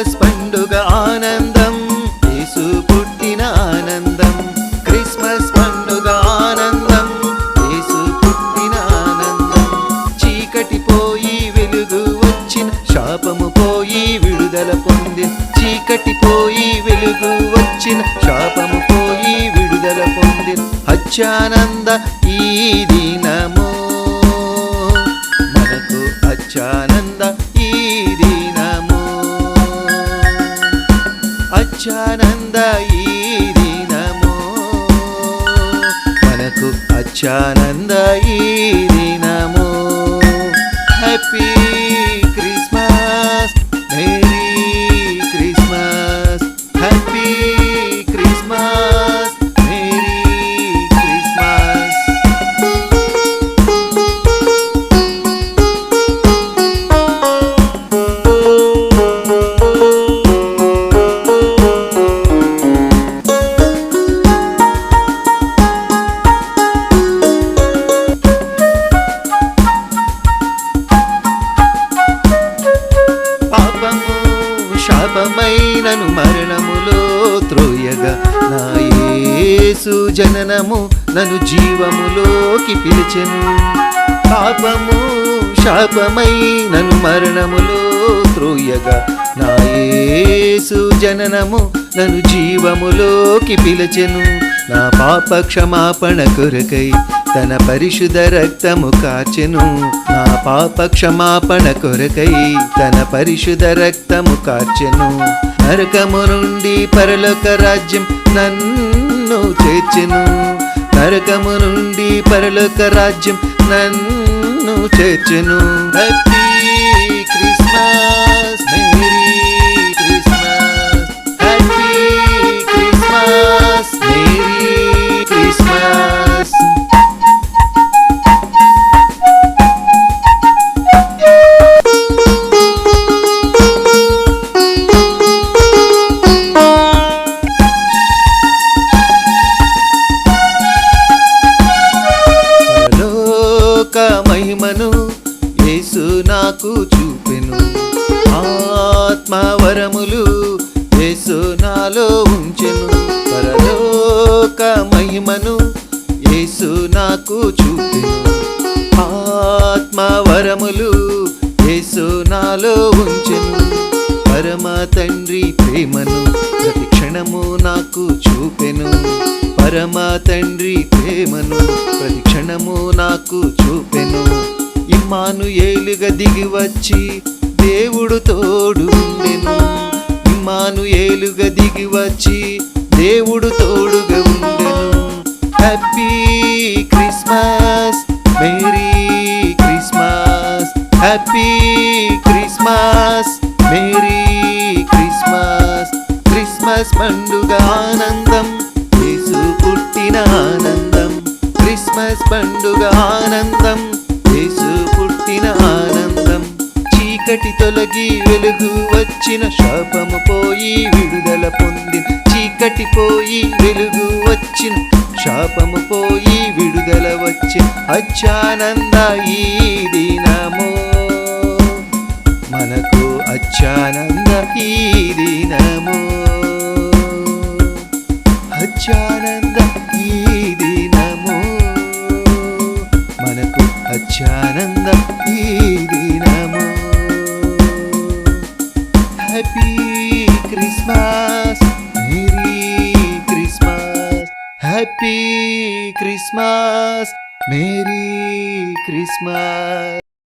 Christmas పండుగ ఆనందం యేసు పుట్టిన ఆనందం. క్రిస్మస్ పండుగ ఆనందం యేసు పుట్టిన ఆనందం. చీకటి పోయి వెలుగు వచ్చిన శాపము పోయి విడుదల పొంది చీకటి పోయి వెలుగు వచ్చిన శాపము పోయి విడుదల పొంది అచ్చానంద ఈ దినము మనకు అచ్చానంద అచ్చానంద ఈ దినము. మనకు అచ్చానంద ఈ యేసు జననము నన్ను జీవములోకి పిలిచెను. పాపము శాపమై నన్ను మరణములో త్రోయగా. నా యేసు జననము నను జీవములోకి పిలిచెను. నా పాప క్షమాపణ కొరకై తన పరిశుద్ధ రక్తము కార్చెను నా పాప క్షమాపణ కొరకై తన పరిశుద్ధ రక్తము కార్చెను నరకము నుండి పరలోక రాజ్యం నన్ను చేర్చెను నరకము నుండి పరలోక రాజ్యం నన్ను చేర్చెను. మహిమను యేసు నాకు చూపెను. ఆత్మవరములు యేసు నాలో ఉంచెను. పరలోక మహిమను యేసు నాకు చూపెను. ఆత్మ వరములు యేసు నాలో ఉంచెను. పరమ తండ్రి ప్రేమను ప్రతి క్షణము నాకు చూపెను. పరమ తండ్రి ప్రేమను ప్రతి క్షణము నాకు చూపెను. ఇమ్మాను ఏలుగా దిగి వచ్చి దేవుడు తోడు ఉండెను. ఇమ్మాను ఏలుగా దిగి వచ్చి దేవుడు తోడుగా ఉండెను. Happy Christmas merry Christmas happy Christmas merry Christmas. Christmas పండుగ ఆనందం పుట్టిన ఆనందం. క్రిస్మస్ పండుగ ఆనందం. యేసు పుట్టిన ఆనందం. చీకటి తొలగి వెలుగు వచ్చిన శాపము పోయి విడుదల పొంది చీకటి పోయి వెలుగు వచ్చిన శాపము పోయి విడుదల వచ్చి అచ్చానంద ఈ దినము. మనకు అచ్చానంద ఈ దినము. మనకు అచ్చానంద ఈ దినము. Happy Christmas merry Christmas happy Christmas merry Christmas